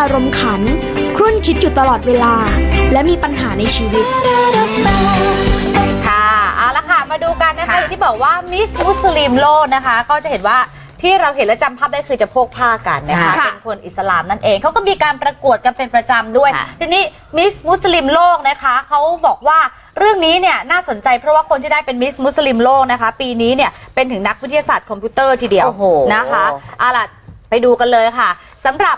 อารมณ์ขัน ครุ่นคิดอยู่ตลอดเวลา และมีปัญหาในชีวิต ค่ะเอาละค่ะมาดูกันนะคะค่ะอย่างที่บอกว่ามิสมุสลิมโลกนะคะ ก็จะเห็นว่าที่เราเห็นและจำภาพได้คือจะโพกผ้ากันนะคะค่ะเป็นคนอิสลามนั่นเองเขาก็มีการประกวดกันเป็นประจำด้วยค่ะทีนี้มิสมุสลิมโลกนะคะเขาบอกว่าเรื่องนี้เนี่ยน่าสนใจเพราะว่าคนที่ได้เป็นมิสมุสลิมโลกนะคะ ปีนี้เนี่ยเป็นถึงนักวิทยาศาสตร์คอมพิวเตอร์ทีเดียวโอ้โหนะคะเอาล่ะไปดูกันเลยค่ะสำหรับ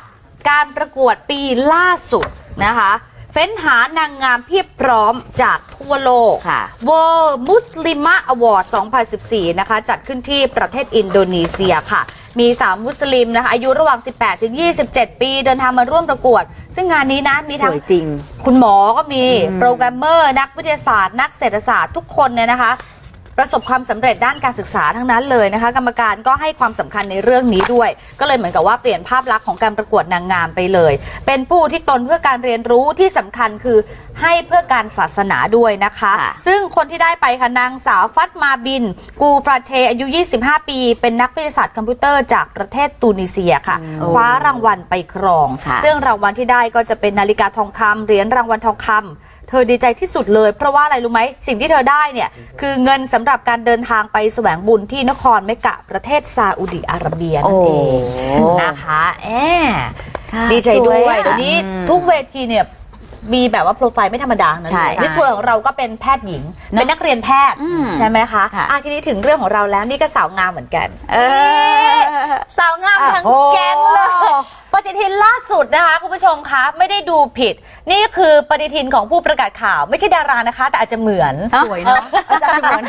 การประกวดปีล่าสุดนะคะ เฟ้นหานางงามเพียบพร้อมจากทั่วโลกค่ะ World Muslima Award 2014 นะคะ จัดขึ้นที่ประเทศอินโดนีเซียค่ะ มีสาวมุสลิมนะคะ อายุระหว่าง 18 ถึง 27 ปี เดินทางมาร่วมประกวด ซึ่งงานนี้นะ มีสทั้งวยจริง คุณหมอก็มีอืมโปรแกรมเมอร์ นักวิทยาศาสตร์ นักเศรษฐศาสตร์ทุกคนเนี่ยนะคะ ประสบความสำเร็จด้านการศึกษาทั้งนั้นเลยนะคะ กรรมการก็ให้ความสำคัญในเรื่องนี้ด้วย ก็เลยเหมือนกับว่าเปลี่ยนภาพลักษณ์ของการประกวดนางงามไปเลย เป็นผู้ที่ตนเพื่อการเรียนรู้ที่สำคัญคือให้เพื่อการศาสนาด้วยนะคะค่ะซึ่งคนที่ได้ไปค่ะนางสาวฟัตมาบิน กูฟราเชอายุ 25 ปี เป็นนักวิทยาศาสตร์คอมพิวเตอร์จากประเทศตูนิเซียค่ะ คว้ารางวัลไปครองค่ะซึ่งรางวัลที่ได้ก็จะเป็นนาฬิกาทองคำเหรียญรางวัลทองคำ เธอดีใจที่สุดเลย เพราะว่าอะไรรู้ไหมสิ่งที่เธอได้เนี่ยคือเงินสำหรับการเดินทางไปแสวงบุญที่นครเมกะประเทศซาอุดิอาระเบียนั่นเองโอ้นะคะแอค่ะดีใจด้วสวยยอะเดี๋ยวนี้อืมทุกเวทีเนี่ยมีแบบว่าโปรไฟล์ไม่ธรรมดานะใช่มิสเวิร์ของเราก็เป็นแพทย์หญิงเนอะเป็นนักเรียนแพทย์อืมใช่ไหมคะค่ะอะทีนี้ถึงเรื่องของเราแล้วนี่ก็สาวงามเหมือนกันเออสาวงามทั้งโอ้โหแก๊งเลย ปฏิทินล่าสุดนะคะคุณผู้ชมคะไม่ได้ดูผิด นี่คือปฏิทินของผู้ประกาศข่าว ไม่ใช่ดารานะคะ แต่อาจจะเหมือนสวยเนาะอาจารย์เหมือน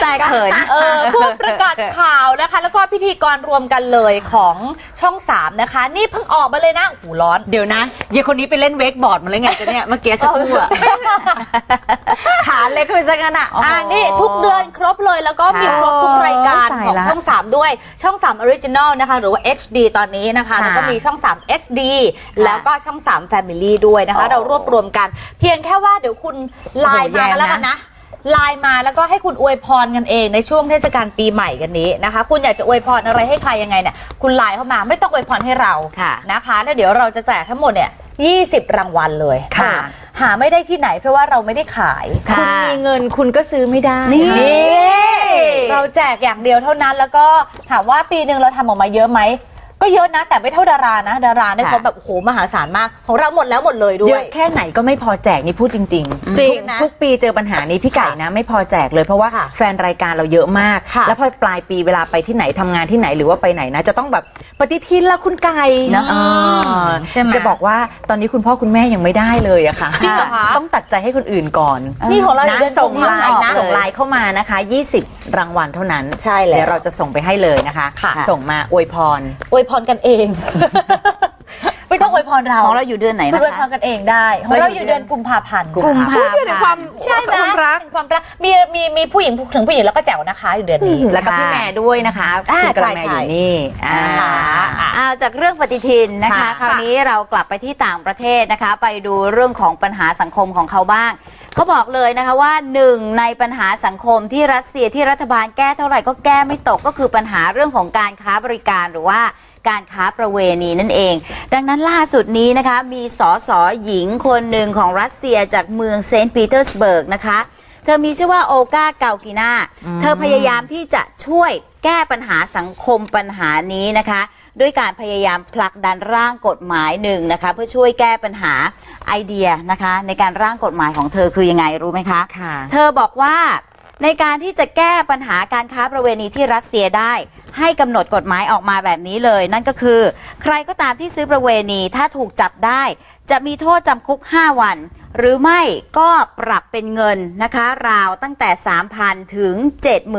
ใจเขินเออผู้ประกาศข่าวนะคะ แล้วก็พิธีกรรวมกันเลยของช่อง3นะคะ นี่เพิ่งออกมาเลยนะโอ้โหูร้อนเดี๋ยวนะเยายคนนี้ไปเล่นเวกบอร์ดมาเลยไงจะเนี่ยเมื่อกี้สักครู่อะขาเล็กขึ้นซะงั้นอะอ่านี่ทุกเดือนครบเลยแล้วก็มีครบทุกรายการตายของละช่อง3ด้วยช่อง3 Original นะคะ หรือว่า HD ตอนนี้นะคะค่ะแล้วก็มีช่อง 3 SD แล้วก็ช่อง 3 Family ด้วยนะคะ เรารวบรวมกัน เพียงแค่ว่าเดี๋ยวคุณไลน์โอ้โหมาแย่กันแล้วกันนะนะไลน์มาแล้วก็ให้คุณอวยพรกันเองในช่วงเทศกาลปีใหม่กันนี้นะคะ คุณอยากจะอวยพรอะไรให้ใครยังไงเนี่ยคุณไลน์เข้ามาไม่ต้องอวยพรให้เราค่ะนะคะแล้วเดี๋ยวเราจะแจกทั้งหมดเนี่ย20 รางวัลเลยค่ะ หาไม่ได้ที่ไหนเพราะว่าเราไม่ได้ขาย คุณมีเงินคุณก็ซื้อไม่ได้นี่เราแจกอย่างเดียวเท่านั้นแล้วก็ถามว่าปีหนึ่งเราทำออกมาเยอะไหม ก็เยอะนะ แต่ไม่เท่าดารานะ ดาราเนี่ยค่ะ เขาแบบโอ้โหมหาศาลมาก ของเราหมดแล้วหมดเลยด้เยวยอะแค่ไหนก็ไม่พอแจกนี่พูดจริงจริงทุกนะทุกปีเจอปัญหานี้พี่ไก่นะ ไม่พอแจกเลยเพราะว่าค่ะแฟนรายการเราเยอะมาก ค่ะแล้วพอปลายปีเวลาไปที่ไหนทำงานที่ไหนหรือว่าไปไหนนะ จะต้องแบบปฏิทินละคุณไก่เนอะอ่าใช่ไหมจะบอกว่าตอนนี้คุณพ่อคุณแม่ยังไม่ได้เลยอะค่ะจริงเหรอคะ ต้องตัดใจให้คนอื่นก่อนนี่ของเรานะเดือนส่งกุมภาไลพันน์ธ์นะส่งไลน์เข้ามานะคะ 20 รางวัลเท่านั้นใช่แล้ว เดี๋ยวเราจะส่งไปให้เลยนะคะ ค่ะ ส่งมาอวยพร อวยพรกันเอง ไม่ต้องอวยพรเราของเราอยู่เดือนไหนคุณนะอวยพคะรกันเองได้ของเราอยู่เดือนกุมภาพันธ์กุมภาพันธ์พูดถึงความใช่ไหมความรักถึงความรักมีมีมีผู้หญิงถึงผู้หญิงแล้วก็แจ๋วนะคะอยู่เดือนนี้แล้วก็พี่แม่ด้วยนะคะอ่าคุณกระแมใช่อยู่ใช่นี่อ่าอ่าเอาจากเรื่องปฏิทินนะคะค่ะคราวนี้เรากลับไปที่ต่างประเทศนะคะ ไปดูเรื่องของปัญหาสังคมของเขาบ้างเขาบอกเลยนะคะว่าหนึ่งในปัญหาสังคมที่รัสเซียที่รัฐบาลแก้เท่าไหร่ก็แก้ไม่ตกก็คือปัญหาเรื่องของการค้าบริการหรือว่า การค้าประเวณีนั่นเอง ดังนั้นล่าสุดนี้นะคะ มีสอสอหญิงคนหนึ่งของรัสเซียจากเมืองเซนต์ปีเตอร์สเบิร์กนะคะ เธอมีชื่อว่าโอกาเกากินาเธอพยายามที่จะช่วยแก้ปัญหาสังคมปัญหานี้นะคะ ด้วยการพยายามผลักดันร่างกฎหมายหนึ่งนะคะ เพื่อช่วยแก้ปัญหาไอเดียนะคะ ในการร่างกฎหมายของเธอคือยังไงรู้ไหมคะค่ะเธอบอกว่าในการที่จะแก้ปัญหาการค้าประเวณีที่รัสเซียได้ ให้กำหนดกฎหมายออกมาแบบนี้เลย นั่นก็คือ ใครก็ตามที่ซื้อประเวณีถ้าถูกจับได้ จะมีโทษจำคุก 5 วัน หรือไม่ก็ปรับเป็นเงินนะคะ ราวตั้งแต่ 3,000 ถึง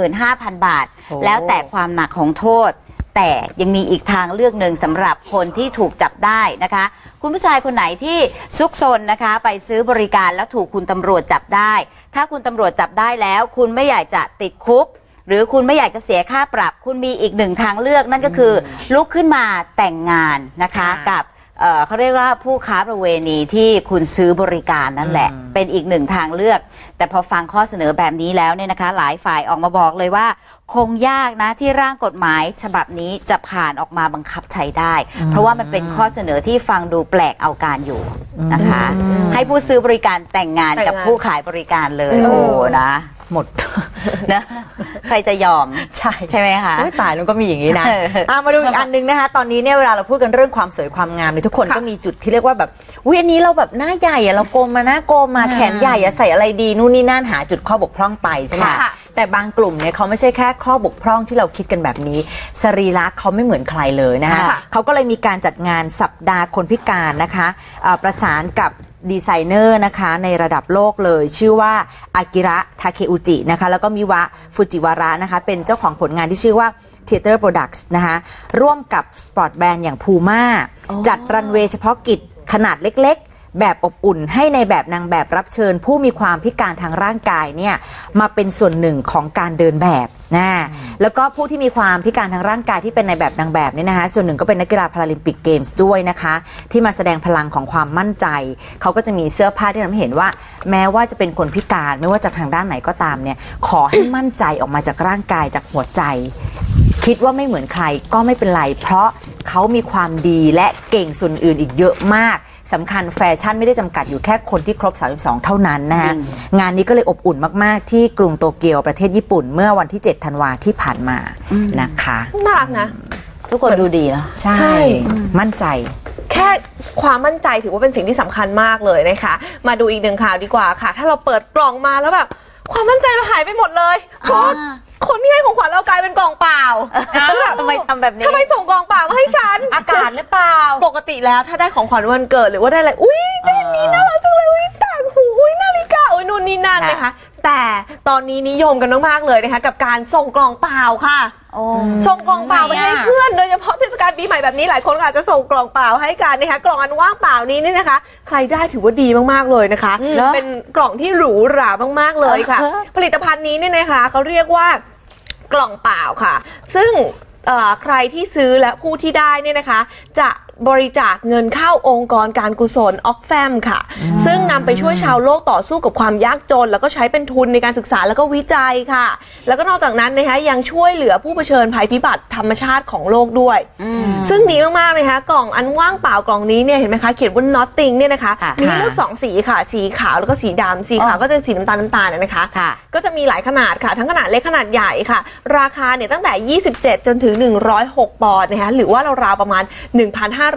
75,000 บาทโอ้แล้วแต่ความหนักของโทษ แต่ยังมีอีกทางเลือกหนึ่งสำหรับคนที่ถูกจับได้นะคะ คุณผู้ชายคนไหนที่ซุกซนนะคะ ไปซื้อบริการแล้วถูกคุณตำรวจจับได้ ถ้าคุณตำรวจจับได้แล้ว คุณไม่อยากจะติดคุก หรือคุณไม่อยากจะเสียค่าปรับ คุณมีอีกหนึ่งทางเลือกนั่นก็คือลุกขึ้นมาแต่งงานนะคะค่ะกับเอ่อเขาเรียกว่าผู้ค้าประเวณีที่คุณซื้อบริการนั่นแหละเป็นอีกหนึ่งทางเลือก แต่พอฟังข้อเสนอแบบนี้แล้วเนี่ยนะคะ หลายฝ่ายออกมาบอกเลยว่า คงยากนะที่ร่างกฎหมายฉบับนี้จะผ่านออกมาบังคับใช้ได้ เพราะว่ามันเป็นข้อเสนอที่ฟังดูแปลกเอาการอยู่นะคะ ให้ผู้ซื้อบริการแต่งงานกับแต่งงานผู้ขายบริการเลยอืมโอ้นะ หมด นะใครจะยอมใช่ใช่ไหมคะโอ้ยตายแล้วก็มีอย่างนี้นะเอออะมาดูอีกอันหนึงนะคะ ตอนนี้เนี่ยเวลาเราพูดกันเรื่องความสวยความงามเนี่ยทุกคนค่ะก็มีจุดที่เรียกว่าแบบวิอันนี้เราแบบหน้าใหญ่อะเราโกมมาหน้าโกมมาแขนใหญ่อะใส่อะไรดีนู่นนี่นั่นหาจุดข้อบกพร่องไปใช่ไหมค่ะแต่บางกลุ่มเนี่ยเขาไม่ใช่แค่ข้อบกพร่องที่เราคิดกันแบบนี้สรีระเขาไม่เหมือนใครเลยนะคะค่ะเขาก็เลยมีการจัดงานสัปดาห์คนพิการนะคะเอ่อประสานกับ ดีไซเนอร์นะคะในระดับโลกเลยชื่อว่าอากิระทาเคอุจินะคะแล้วก็มิวะฟูจิวาระนะคะเป็นเจ้าของผลงานที่ชื่อว่า Theater Products นะคะร่วมกับสปอร์ตแบรนด์อย่าง Puma จัดรันเวย์เฉพาะกิจขนาดเล็กๆ แบบอบอุ่นให้ในแบบนางแบบรับเชิญ ผู้มีความพิการทางร่างกายเนี่ยมาเป็นส่วนหนึ่งของการเดินแบบนะแล้วก็ผู้ที่มีความพิการทางร่างกายที่เป็นในแบบนางแบบเนี่ยนะคะส่วนหนึ่งก็เป็นนักกีฬาพาราลิมปิกเกมส์ด้วยนะคะ ที่มาแสดงพลังของความมั่นใจ เขาก็จะมีเสื้อผ้าที่ทำให้เห็นว่า แม้ว่าจะเป็นคนพิการไม่ว่าจากทางด้านไหนก็ตามเนี่ยขอให้มั่นใจออกมาจากร่างกายจากหัวใจ คิดว่าไม่เหมือนใครก็ไม่เป็นไร เพราะเขามีความดีและเก่งส่วนอื่นอีกเยอะมาก สำคัญแฟชั่นไม่ได้จำกัดอยู่แค่คนที่ครบ 32 เท่านั้นนะฮะงานนี้ก็เลยอบอุ่นมาก ๆ ที่กรุงโตเกียวประเทศญี่ปุ่น เมื่อวันที่ 7 ธันวาที่ผ่านมานะคะน่ารักนะ ทุกคนดูดีเนาะใช่ใช่มั่นใจ แค่ความมั่นใจถือว่าเป็นสิ่งที่สำคัญมากเลยนะคะ มาดูอีกหนึ่งข่าวดีกว่าค่ะ ถ้าเราเปิดกล่องมาแล้วแบบความมั่นใจเราหายไปหมดเลยเพราะ คนที่ให้ของขวัญเรากลายเป็นกล่องเปล่าแบบทำไมทำแบบนี้ทำไมส่งกล่องเปล่ามาให้ฉัน อากาศหรือเปล่า ปกติแล้วถ้าได้ของขวัญวันเกิดหรือว่าได้อะไร อุ้ยได้นี่น่ารักจังเลยอุ้ยต่างหูอุ้ยนาฬิกาอุ้ยนู่นนี่นั่นค่ะนะคะ แต่ตอนนี้นิยมกันมากๆเลยนะคะกับการส่งกล่องเปล่าค่ะ โอ้ส่งกล่องเปล่าไปให้ทำไมอะเพื่อนโดยเฉพาะเทศกาลปีใหม่แบบนี้หลายคนก็อาจจะส่งกล่องเปล่าให้กันนะคะกล่องอันว่างเปล่านี้เนี่ยนะคะ ใครได้ถือว่าดีมากๆเลยนะคะเหรอเป็นกล่องที่หรูหรามากๆเลยค่ะ ผลิตภัณฑ์นี้เนี่ยนะคะเขาเรียกว่ากล่องเปล่าค่ะ ซึ่งเอ่อใครที่ซื้อและผู้ที่ได้เนี่ยนะคะ จะ บริจาคเงินเข้าองค์กรการกุศลออกแฟมค่ะ ซึ่งนำไปช่วยชาวโลกต่อสู้กับความยากจน แล้วก็ใช้เป็นทุนในการศึกษาแล้วก็วิจัยค่ะ แล้วก็นอกจากนั้นนะคะยังช่วยเหลือผู้เผชิญภัยพิบัติธรรมชาติของโลกด้วย ซึ่งดีมากๆเลยนะคะกล่องอันว่างเปล่ากล่องนี้เนี่ยเห็นไหมคะเขียนว่า nothing เนี่ยนะคะค่ะมีให้เลือกสองสีค่ะ สีขาวแล้วก็สีดำสีขาวก็จะเป็นสีน้ำตาลน้ำตาลนะคะ ค่ะ ก็จะมีหลายขนาดค่ะ ทั้งขนาดเล็กขนาดใหญ่ค่ะ ราคาเนี่ยตั้งแต่ 27 จนถึง 106 ปอนด์นะคะหรือว่าราวๆประมาณ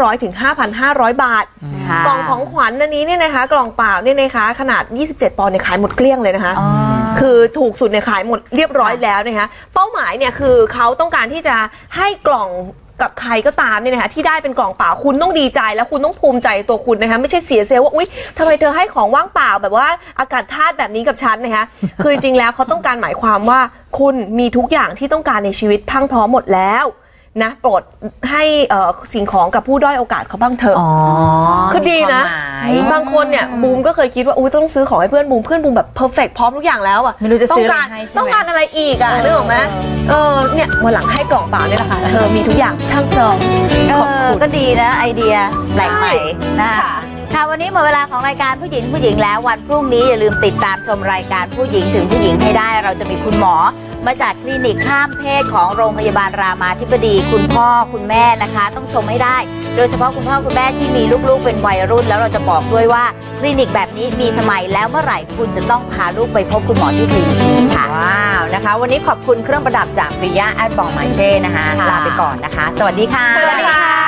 1,500ถึง5,500 บาทค่ะกล่องของขวัญอันนี้เนี่ยนะคะ กล่องเปล่าเนี่ยนะคะ ขนาด 27 ปอนด์เนี่ยขายหมดเกลี้ยงเลยนะคะอ๋อคือถูกสุดเนี่ยขายหมดเรียบร้อยแล้วนะคะ เป้าหมายเนี่ยคือเขาต้องการที่จะให้กล่องกับใครก็ตามเนี่ยนะคะที่ได้เป็นกล่องเปล่าคุณต้องดีใจแล้วคุณต้องภูมิใจตัวคุณนะคะไม่ใช่เสียเซลล์ว่าอุ๊ยทำไมเธอให้ของว่างเปล่าแบบว่าอากาศธาตุแบบนี้กับฉันนะคะคือจริงๆแล้วเขาต้องการหมายความว่าคุณมีทุกอย่างที่ต้องการในชีวิตพรังพร้อมหมดแล้ว นะโปรดให้เอ่อสิ่งของกับผู้ด้อยโอกาสเขาบ้างเถอะ อ๋อคือดีนะ มีความหมาย บางคนเนี่ยบูมก็เคยคิดว่าอุ้ยต้องซื้อของให้เพื่อนบูมเพื่อนบูมแบบเพอร์เฟกพร้อมทุกอย่างแล้วอะไม่รู้จะซื้อต้งการอะไรให้ใช่ไหม ต้องการอะไรอีกอะนึกออกไหมเออเนี่ยวันหลังให้กล่องเปล่าเนี่ยแหละค่ะเธอมีทุกอย่างทั้งพร้อม เอขอบอคุณก็ดีนะไอเดียแปลกใหม่นะคะค่ะค่ะวันนี้หมดเวลาของรายการผู้หญิงผู้หญิงแล้ววันพรุ่งนี้อย่าลืมติดตามชมรายการผู้หญิงถึงผู้หญิงให้ได้ เราจะมีคุณหมอ มาจากคลินิกข้ามเพศของโรงพยาบาลรามาธิบดี คุณพ่อคุณแม่นะคะ ต้องชมให้ได้ โดยเฉพาะคุณพ่อคุณแม่ที่มีลูกๆ เป็นวัยรุ่น แล้วเราจะบอกด้วยว่าคลินิกแบบนี้มีทำไมแล้วเมื่อไหร่คุณจะต้องพาลูกไปพบคุณหมอที่คลินิกนี้ค่ะว้าวนะคะ วันนี้ขอบคุณเครื่องประดับจากปริยาแอดบองมาเช่นะคะค่ะลาไปก่อนนะคะ สวัสดีค่ะสวัสดีค่ะ